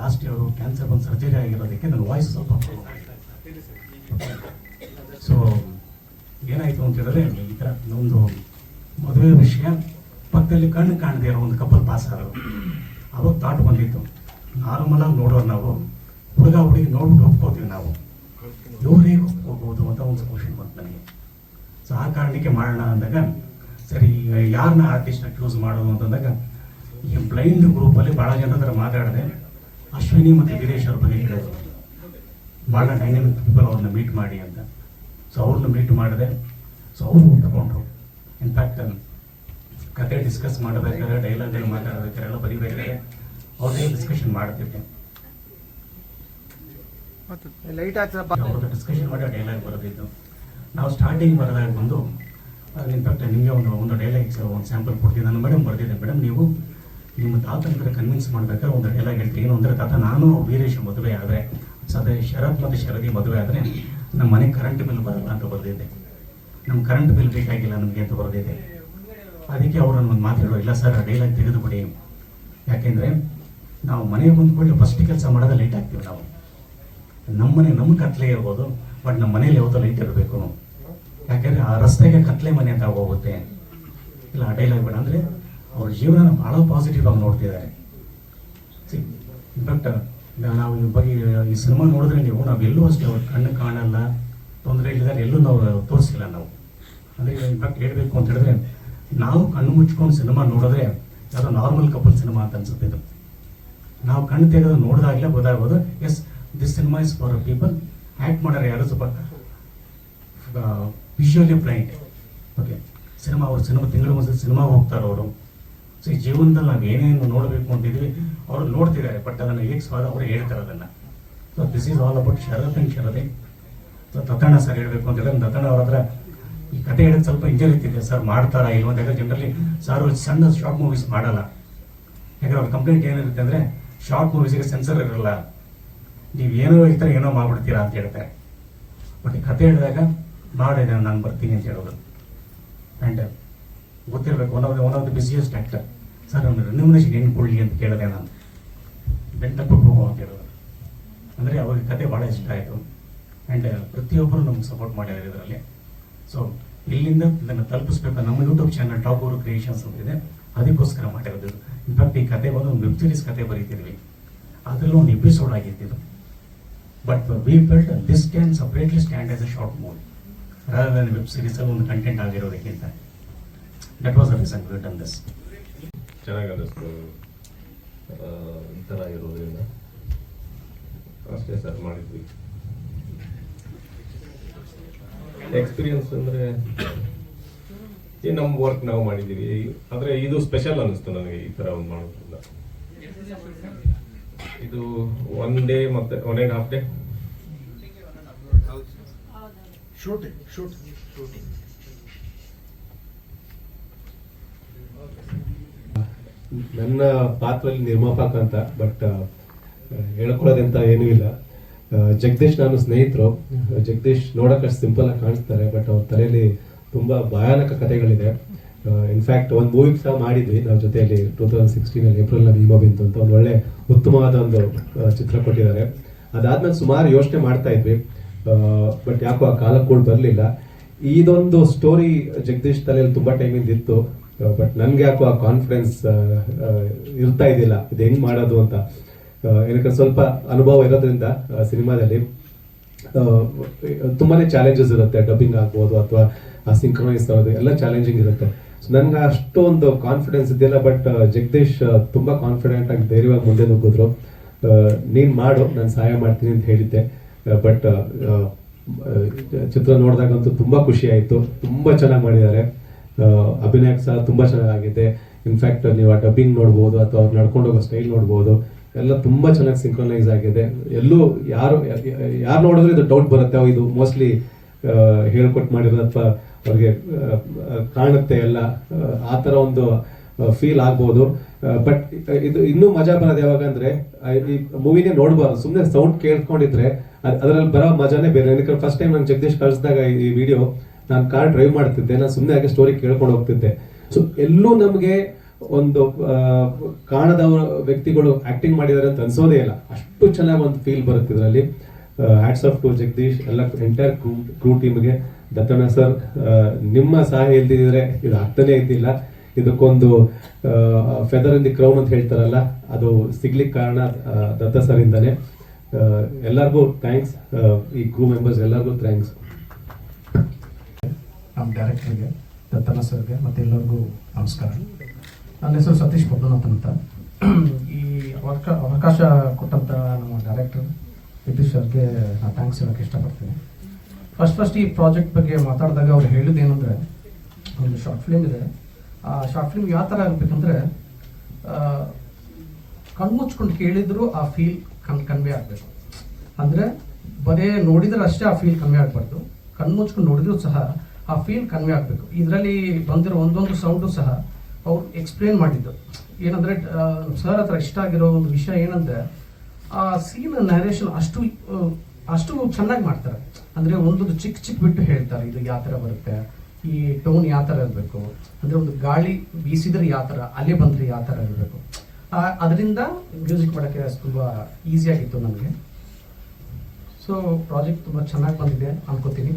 Last year cancer ಬಂದು surgery ಆಗಿರೋದಕ್ಕೆ ನನ್ನ ವಾಯ್ಸ್ ಸ್ವಲ್ಪ ಸೊ ಏನಾಯಿತು ಅಂತ ಹೇಳಿದ್ರೆ, ಈ ಥರ ಒಂದು ಮದುವೆ ವಿಷಯ, ಪಕ್ಕದಲ್ಲಿ ಕಣ್ಣು ಕಾಣದೇ ಇರೋ ಒಂದು ಕಪಲ್ ಪಾಸ್ ಆದರು ಅವಾಗ ತಾಟ್ ಬಂದಿತ್ತು ನಾರ್ಮಲಾಗಿ ನೋಡೋರು ನಾವು, ಹುಡುಗ ಹುಡುಗಿ ನೋಡ್ಬಿಟ್ಟು ಒಪ್ಕೋತೀವಿ ನಾವು. ಇವರೇ ಹೋಗ್ಬೋದು ಅಂತ ಒಂದು ಕ್ವಶನ್ ಬಂತು ನನಗೆ. ಸೊ ಆ ಕಾರಣಕ್ಕೆ ಮಾಡೋಣ ಅಂದಾಗ, ಸರಿ ಯಾರನ್ನ ಆರ್ಟಿಸ್ಟ್ನ ಚೂಸ್ ಮಾಡೋದು ಅಂತಂದಾಗ ಈ ಬ್ಲೈಂಡ್ ಗ್ರೂಪಲ್ಲಿ ಭಾಳ ಜನ ಹತ್ರ ಮಾತಾಡಿದೆ ಅಶ್ವಿನಿ ಮತ್ತು ವೀರೇಶ್ ಅವ್ರ ಬಗ್ಗೆ ಕೇಳಿದ್ರು ಭಾಳ ಡೈನಮಿಕ್ ಪೀಪಲ್ ಅವ್ರನ್ನ ಮೀಟ್ ಮಾಡಿ ಅಂತ. ಸೊ ಅವ್ರನ್ನ ಮೀಟ್ ಮಾಡಿದೆ. ಸೊ ಅವರು ಒಪ್ಕೊಂಡ್ರು ಇನ್ಫ್ಯಾಕ್ಟ್ ಕತೆ ಡಿಸ್ಕಸ್ ಮಾಡಬೇಕಾದ್ರೆ ಡೈಲಾಗ್ಗಳು ಮಾತಾಡಬೇಕಾದ್ರೆ ಎಲ್ಲ ಬರೀಬೇಕಾದ್ರೆ ಅವ್ರದೇ ಡಿಸ್ಕಷನ್ ಮಾಡ್ತಿದ್ದೆ. ಲೈಟ್ ಅವ್ರದ್ದು ಡಿಸ್ಕಷನ್ ಮಾಡಿ ಡೈಲಾಗ್ ಬರೋದಿತ್ತು ನಾವು ಸ್ಟಾರ್ಟಿಂಗ್ ಬರೋದಾಗ ಬಂದು ಇನ್ಫ್ಯಾಕ್ಟ್ ನಿಮಗೆ ಒಂದು ಒಂದು ಡೈಲಾಗ್ ಒಂದು ಸ್ಯಾಂಪಲ್ ಕೊಡ್ತೀನಿ. ನಾನು ಮೇಡಮ್ ಬರ್ತಿದ್ದೆ ಮೇಡಮ್ ನೀವು ನಿಮ್ಮ ತಾತ ಹತ್ರ ಕನ್ವಿನ್ಸ್ ಮಾಡ್ಬೇಕಾದ್ರೆ ಒಂದು ಡೈಲಾಗ್ ಹೇಳ್ತೀನಿ ಏನು ಅಂದರೆ ತಾತ ನಾನು ವೀರೇಶ್ ಮದುವೆ ಆದರೆ ಸದೇ ಶರತ್ ಮತ್ತು ಶರದಿ ಮದುವೆ ಆದರೆ ನಮ್ಮ ಮನೆ ಕರೆಂಟ್ ಬಿಲ್ ಬರಲ್ಲ ಅಂತ ಬರೆದಿದ್ದೆ. ನಮ್ಮ ಕರೆಂಟ್ ಬಿಲ್ ಬೇಕಾಗಿಲ್ಲ ನಮಗೆ ಅಂತ ಬರೆದಿದೆ ಅದಕ್ಕೆ ಅವರನ್ನು ಒಂದು ಮಾತು ಹೇಳೋ ಇಲ್ಲ ಸರ್ ಡೈಲಾಗ್ ತೆಗೆದುಬಿಡಿ. ಯಾಕೆಂದರೆ ನಾವು ಮನೆಗೆ ಬಂದ್ಕೊಂಡು ಫಸ್ಟ್ ಕೆಲಸ ಮಾಡೋದ ಲೈಟ್ ಆಗ್ತೀವಿ ನಾವು. ನಮ್ಮ ಮನೆ ನಮ್ಮ ಕತ್ಲೆ ಇರ್ಬೋದು ಬಟ್ ನಮ್ಮ ಮನೇಲಿ ಯಾವತ್ತೂ ಲೈಟ್ ಇರಬೇಕು. ಯಾಕೆಂದ್ರೆ ಆ ರಸ್ತೆಗೆ ಕತ್ಲೆ ಮನೆ ಅಂತ ಹೋಗುತ್ತೆ ಇಲ್ಲ, ಆ ಡೈಲಾಗ್ ಬೇಡ. ಅಂದರೆ ಅವ್ರ ಜೀವನ ಭಾಳ ಪಾಸಿಟಿವ್ ಆಗಿ ನೋಡ್ತಿದ್ದಾರೆ ಇನ್ಫ್ಯಾಕ್ಟ್ ನಾವು ಈ ಬಗ್ಗೆ, ಈ ಸಿನಿಮಾ ನೋಡಿದ್ರೆ ನೀವು, ನಾವು ಎಲ್ಲೂ ಅಷ್ಟೇ, ಅವ್ರ ಕಣ್ಣು ಕಾಣಲ್ಲ, ತೊಂದರೆ ಇಲ್ಲಿದ್ದಾರೆ ಎಲ್ಲೂ ನಾವು ತೋರಿಸಿಲ್ಲ ನಾವು. ಅಂದರೆ ಇನ್ಫ್ಯಾಕ್ಟ್ ಹೇಳಬೇಕು ಅಂತ ಹೇಳಿದ್ರೆ, ನಾವು ಕಣ್ಣು ಮುಚ್ಕೊಂಡು ಸಿನಿಮಾ ನೋಡಿದ್ರೆ ಯಾವುದೋ ನಾರ್ಮಲ್ ಕಪಲ್ ಸಿನಿಮಾ ಅಂತ ಅನ್ಸುತ್ತೆ ಇದು. ನಾವು ಕಣ್ಣು ತೆಗೆದು ನೋಡಿದಾಗಲೇ ಗೊತ್ತಾಗ್ಬೋದು yes this cinema is for people act ಮಾಡೋರು ಯಾರು ಸ್ವಲ್ಪ ವಿಜುವಲಿ ಬ್ಲೈಂಡ್ ಓಕೆ ಸಿನಿಮಾ ಅವರು ಸಿನಿಮಾ ತಿಂಗಳು ಮುಂದೆ ಸಿನಿಮಾ ಹೋಗ್ತಾರೆ ಅವರು ಸೊ ಈ ಜೀವನದಲ್ಲಿ ನಾವು ಏನೇನು ನೋಡಬೇಕು ಅಂತಿದ್ವಿ, ಅವರು ನೋಡ್ತಿದ್ದಾರೆ ಬಟ್ ಅದನ್ನು ಹೇಗೆ ಸ್ವಾದ ಅವ್ರು ಹೇಳ್ತಾರೆ ಅದನ್ನು. So this is all about Sharath and Sharade so ತತಣ್ಣ sir ಹೇಳಬೇಕು ಅಂತ ಹೇಳಿದ್ರೆ ತತಣ್ಣ ಅವ್ರ ಹತ್ರ ಈ ಕತೆ ಹೇಳೋದು ಸ್ವಲ್ಪ ಇಂಜರಿ ಇರ್ತಿದೆ ಸರ್ ಮಾಡ್ತಾರಾ ಇಲ್ವ ಅಂತ ಜನರಲಿ ಸರ್ ಸಣ್ಣ ಶಾರ್ಟ್ ಮೂವೀಸ್ ಮಾಡಲ್ಲ. ಯಾಕಂದ್ರೆ ಅವ್ರ ಕಂಪ್ಲೇಂಟ್ ಏನಿರುತ್ತೆ ಅಂದರೆ ಶಾರ್ಟ್ ಮೂವೀಸಿಗೆ ಸೆನ್ಸರ್ ಇರಲ್ಲ. ನೀವು ಏನೋ ಹೇಳ್ತಾರೆ, ಏನೋ ಮಾಡ್ಬಿಡ್ತೀರಾ ಅಂತ ಹೇಳ್ತಾರೆ. ಬಟ್ ಈ ಕತೆ ಹೇಳಿದಾಗ ಮಾಡಿದೆ ನಾನು ಬರ್ತೀನಿ ಅಂತ ಹೇಳೋದು. ಆ್ಯಂಡ್ ಗೊತ್ತಿರಬೇಕು. One of one of the busiest actor sir, ಅವ್ನು ರೆನ್ಯೂಮಿನೇಷನ್ ಏನು ಕೊಡಲಿ ಅಂತ ಕೇಳಿದೆ ನಾನು. ಬೆಂಟಕ್ಕೆ ಹೋಗೋ ಅಂತ ಹೇಳಿದ್ರು. ಅಂದರೆ ಅವ್ರಿಗೆ ಕತೆ ಭಾಳ ಇಷ್ಟ ಆಯಿತು. ಆ್ಯಂಡ್ ಪ್ರತಿಯೊಬ್ಬರು ನಮ್ಗೆ ಸಪೋರ್ಟ್ ಮಾಡಿದ್ದಾರೆ ಇದರಲ್ಲಿ. ಸೊ ಇಲ್ಲಿಂದ ಇದನ್ನು ತಲುಪಿಸ್ಬೇಕು. ನಮ್ಮ ಯೂಟ್ಯೂಬ್ ಚಾನಲ್ ಟಾಪ್ ಅವರು ಕ್ರಿಯೇಷನ್ಸ್ ಅಂತಿದೆ ಅದಕ್ಕೋಸ್ಕರ ಮಾಡಿರೋದು ಇನ್ಫ್ಯಾಕ್ಟ್ ಈ ಕತೆ ಬಂದು ಒಂದು ವೆಬ್ ಸೀರೀಸ್ ಕತೆ ಬರೀತಿದ್ವಿ. ಅದರಲ್ಲೂ ಒಂದು ಎಪಿಸೋಡ್ ಆಗಿತ್ತು but we felt this can separately stand as a short movie rather web ಸೀರೀಸಲ್ಲಿ ಒಂದು content ಆಗಿರೋದಕ್ಕಿಂತ. That was reason we done this ಚೆನ್ನಾಗಿ ಅನ್ನಿಸ್ತು ಥರ ಇರೋದ್ರಿಂದ ಅಷ್ಟೇ ಸರ್ ಮಾಡಿದ್ವಿ. ಎಕ್ಸ್ಪೀರಿಯನ್ಸ್ ಅಂದರೆ ಈ ನಮ್ಮ ವರ್ಕ್ ನಾವು ಮಾಡಿದ್ದೀವಿ. ಆದರೆ ಇದು ಸ್ಪೆಷಲ್ ಅನ್ನಿಸ್ತು ನನಗೆ ಈ ಥರ ಒಂದು ಮಾಡೋದ್ರಿಂದ. ಇದು ಒನ್ ಡೇ ಮತ್ತೆ one and half day shooting shoot ನನ್ನ ಪಾತ್ರದಲ್ಲಿ ನಿರ್ಮಾಪಕ ಅಂತ ಬಟ್ ಹೇಳ್ಕೊಳ್ಳೋದಂತ ಏನೂ ಇಲ್ಲ. ಜಗದೀಶ್ ನಾನು ಸ್ನೇಹಿತರು. ಜಗದೀಶ್ ಅಷ್ಟು ಸಿಂಪಲ್ ಆಗಿ ಕಾಣಿಸ್ತಾರೆ ಬಟ್ ಅವ್ರ ತಲೆಯಲ್ಲಿ ತುಂಬಾ ಭಯಾನಕ ಕಥೆಗಳಿದೆ. ಇನ್ಫ್ಯಾಕ್ಟ್ ಒಂದು ಮೂವಿ ಸಹ ಮಾಡಿದ್ವಿ ನಾವು ಜೊತೆಯಲ್ಲಿ ಟೂ ತೌಸಂಡ್ ಸಿಕ್ಸ್ಟೀನ್ ಅಲ್ಲಿ ಏಪ್ರಿಲ್ನಲ್ಲಿ ಭೀಮಾ ಬಿಂತು ಅಂತ ಒಂದು ಒಳ್ಳೆ ಉತ್ತಮವಾದ ಒಂದು ಚಿತ್ರ ಕೊಟ್ಟಿದ್ದಾರೆ. ಅದಾದ್ಮೇಲೆ ಸುಮಾರು ಯೋಚನೆ ಮಾಡ್ತಾ ಇದ್ವಿ. ಬಟ್ ಯಾಕೋ ಆ ಕಾಲ ಕೂಡ ಬರಲಿಲ್ಲ. ಇದೊಂದು ಸ್ಟೋರಿ ಜಗದೀಶ್ ತಲೆಯಲ್ಲಿ ತುಂಬಾ ಟೈಮಿಂದ ಇತ್ತು. ಬಟ್ ನನ್ಗೆ ಯಾಕೋ ಆ ಕಾನ್ಫಿಡೆನ್ಸ್ ಇರ್ತಾ ಇದ್ದಿಲ್ಲ. ಇದು ಹೆಂಗ್ ಮಾಡೋದು ಅಂತ. ಆ, ಏನಕ್ಕೆ ಸ್ವಲ್ಪ ಅನುಭವ ಇರೋದ್ರಿಂದ ಸಿನಿಮಾದಲ್ಲಿ ತುಂಬಾನೇ ಚಾಲೆಂಜಸ್ ಇರುತ್ತೆ. ಡಬ್ಬಿಂಗ್ ಆಗ್ಬೋದು ಅಥವಾ ಸಿಂಕ್ರನೈಸ್ ಆಗೋದು ಎಲ್ಲ ಚಾಲೆಂಜಿಂಗ್ ಇರುತ್ತೆ. ಸೊ ನನ್ಗೆ ಅಷ್ಟೊಂದು ಕಾನ್ಫಿಡೆನ್ಸ್ ಇದೆಯಲ್ಲ ಬಟ್ ಜಗದೀಶ್ ಆ, ತುಂಬಾ ಕಾನ್ಫಿಡೆಂಟ್ ಆಗಿ ಧೈರ್ಯವಾಗಿ ಮುಂದೆ ನುಗ್ಗಿದ್ರು. ಆ, ನೀನ್ ಮಾಡು ನಾನು ಸಹಾಯ ಮಾಡ್ತೀನಿ ಅಂತ ಹೇಳಿದ್ದೆ. ಬಟ್ ಚಿತ್ರ ನೋಡಿದಾಗಂತೂ ತುಂಬಾ ಖುಷಿ ಆಯ್ತು. ತುಂಬಾ ಚೆನ್ನಾಗಿ ಮಾಡಿದ್ದಾರೆ. ಅಭಿನಯ ಸಹ ತುಂಬಾ ಚೆನ್ನಾಗಿದೆ ಇನ್ಫ್ಯಾಕ್ಟ್ ನೀವು ಆ ಡಬ್ಬಿಂಗ್ ನೋಡ್ಬೋದು ಅಥವಾ ಅವ್ರು ನಡ್ಕೊಂಡು ಹೋಗೋ ಸ್ಟೈಲ್ ನೋಡ್ಬೋದು. ಎಲ್ಲ ತುಂಬಾ ಚೆನ್ನಾಗಿ ಸಿಂಕ್ರನೈಸ್ ಆಗಿದೆ. ಎಲ್ಲೂ ಯಾರು ಯಾರು ನೋಡಿದ್ರೆ ಇದು ಡೌಟ್ ಬರುತ್ತೆ. ಇದು ಮೋಸ್ಟ್ಲಿ ಹೇಳ್ಕೊಟ್ ಮಾಡಿರೋ ಅಥವಾ ಅವ್ರಿಗೆ ಕಾಣುತ್ತೆ ಎಲ್ಲ. ಆ, ಥರ ಒಂದು ಫೀಲ್ ಆಗ್ಬೋದು. ಬಟ್ ಇದು ಇನ್ನೂ ಮಜಾ ಬರೋದು ಯಾವಾಗ ಅಂದ್ರೆ ಈ ಮೂವಿನೇ ನೋಡ್ಬಾರ್ದು. ಸುಮ್ಮನೆ ಸೌಂಡ್ ಕೇಳ್ಕೊಂಡಿದ್ರೆ ಅದರಲ್ಲಿ ಬರೋ ಮಜಾನೇ ಬೇರೆ. ಯಾಕಂದ್ರೆ ಫಸ್ಟ್ ಟೈಮ್ ನಂಗೆ ಜಗದೀಶ್ ಕಳಿಸಿದಾಗ ಈ ವಿಡಿಯೋ ನಾನು ಕಾರ್ ಡ್ರೈವ್ ಮಾಡ್ತಿದ್ದೆ, ನಾನು ಸುಮ್ಮನೆ ಹಾಗೆ ಸ್ಟೋರಿ ಕೇಳ್ಕೊಂಡು ಹೋಗ್ತಿದ್ದೆ. ಸೊ ಎಲ್ಲೂ ನಮಗೆ ಒಂದು ಕಾಣದ ವ್ಯಕ್ತಿಗಳು ಆಕ್ಟಿಂಗ್ ಮಾಡಿದ್ದಾರೆ ಅಂತ ಅನ್ಸೋದೇ ಇಲ್ಲ. ಅಷ್ಟು ಚೆನ್ನಾಗಿ ಒಂದು ಫೀಲ್ ಬರುತ್ತೆ ಇದರಲ್ಲಿ. ಹ್ಯಾಟ್ಸ್ ಆಫ್ ಟು ಜಗದೀಶ್, ಎಲ್ಲ ಎಂಟೈರ್ ಕ್ರೂ ಕ್ರೂ ಟೀಮ್ಗೆ ದತ್ತಣ್ಣ ಸರ್ ನಿಮ್ಮ ಸಹಾಯ ಇಲ್ದಿದ್ರೆ ಇದು ಆಗ್ತಾನೆ ಇದ್ದಿಲ್ಲ. ಇದಕ್ಕೊಂದು ಫೆದರ್ ಇನ್ ದಿ ಕ್ರೌನ್ ಅಂತ ಹೇಳ್ತಾರಲ್ಲ, ಅದು ಸಿಗ್ಲಿಕ್ಕೆ ಕಾರಣ ದತ್ತ ಸರ್ ಇಂದಾನೆ. ಎಲ್ಲರಿಗೂ ಥ್ಯಾಂಕ್ಸ್ ಈ ಕ್ರೂ ಮೆಂಬರ್ಸ್ ಎಲ್ಲರಿಗೂ ಥ್ಯಾಂಕ್ಸ್ ನಮ್ಮ ಡೈರೆಕ್ಟರ್ಗೆ ದತ್ತನ ಸರ್ಗೆ ಮತ್ತೆ ಎಲ್ಲರಿಗೂ ನಮಸ್ಕಾರ. ನನ್ನ ಹೆಸರು ಸತೀಶ್ ಪದ್ಮನಾಥ್ ಅಂತ. ಈ ಅವಕ, ಅವಕಾಶ ಕೊಟ್ಟಂಥ ನಮ್ಮ ಡೈರೆಕ್ಟರ್ ನಿತೀಶ್ ಸರ್ಗೆ ನಾನು ಥ್ಯಾಂಕ್ಸ್ ಹೇಳೋಕ್ಕೆ ಇಷ್ಟಪಡ್ತೀನಿ. ಫಸ್ಟ್ ಫಸ್ಟ್ ಈ ಪ್ರಾಜೆಕ್ಟ್ ಬಗ್ಗೆ ಮಾತಾಡಿದಾಗ ಅವ್ರು ಹೇಳಿದ್ದು ಏನಂದರೆ ಒಂದು ಶಾರ್ಟ್ ಫಿಲ್ಮ್ ಇದೆ. ಆ ಶಾರ್ಟ್ ಫಿಲ್ಮ್ ಯಾವ ಥರ ಆಗಬೇಕಂದ್ರೆ ಕಣ್ಮುಚ್ಕೊಂಡು ಕೇಳಿದ್ರು ಆ ಫೀಲ್ ಕನ್ ಕನ್ವೇ ಆಗಬೇಕು. ಅಂದರೆ ಬರೇ ನೋಡಿದ್ರೆ ಅಷ್ಟೇ ಆ ಫೀಲ್ ಕಮ್ಮಿ ಆಗಬಾರ್ದು. ಕಣ್ಮುಚ್ಕೊಂಡು ನೋಡಿದ್ರು ಸಹ ಆ ಫೀಲ್ ಕನ್ವೆ ಆಗಬೇಕು. ಇದರಲ್ಲಿ ಬಂದಿರೋ ಒಂದೊಂದು ಸೌಂಡು ಸಹ ಅವ್ರು ಎಕ್ಸ್ಪ್ಲೇನ್ ಮಾಡಿದ್ದು. ಏನಂದರೆ ಸರ್ ಹತ್ರ ಇಷ್ಟ ಆಗಿರೋ ಒಂದು ವಿಷಯ ಏನಂದರೆ, ಆ ಸೀನ್ ನ್ಯಾರೇಷನ್ ಅಷ್ಟು ಅಷ್ಟು ಚೆನ್ನಾಗಿ ಮಾಡ್ತಾರೆ. ಅಂದರೆ ಒಂದೊಂದು ಚಿಕ್ಕ ಚಿಕ್ಕ ಬಿಟ್ಟು ಹೇಳ್ತಾರೆ, ಇದು ಯಾವ ಥರ ಬರುತ್ತೆ, ಈ ಟೋನ್ ಯಾವ ಥರ ಇರಬೇಕು, ಅಂದರೆ ಒಂದು ಗಾಳಿ ಬೀಸಿದ್ರೆ ಯಾವ ಥರ ಅಲೆ ಬಂದರೆ ಯಾವ ಥರ ಇರಬೇಕು. ಅದರಿಂದ ಮ್ಯೂಸಿಕ್ ಮಾಡೋಕ್ಕೆ ತುಂಬ ಈಸಿಯಾಗಿತ್ತು ನನಗೆ ಸೊ ಪ್ರಾಜೆಕ್ಟ್ ತುಂಬ ಚೆನ್ನಾಗಿ ಬಂದಿದೆ ಅನ್ಕೋತೀನಿ.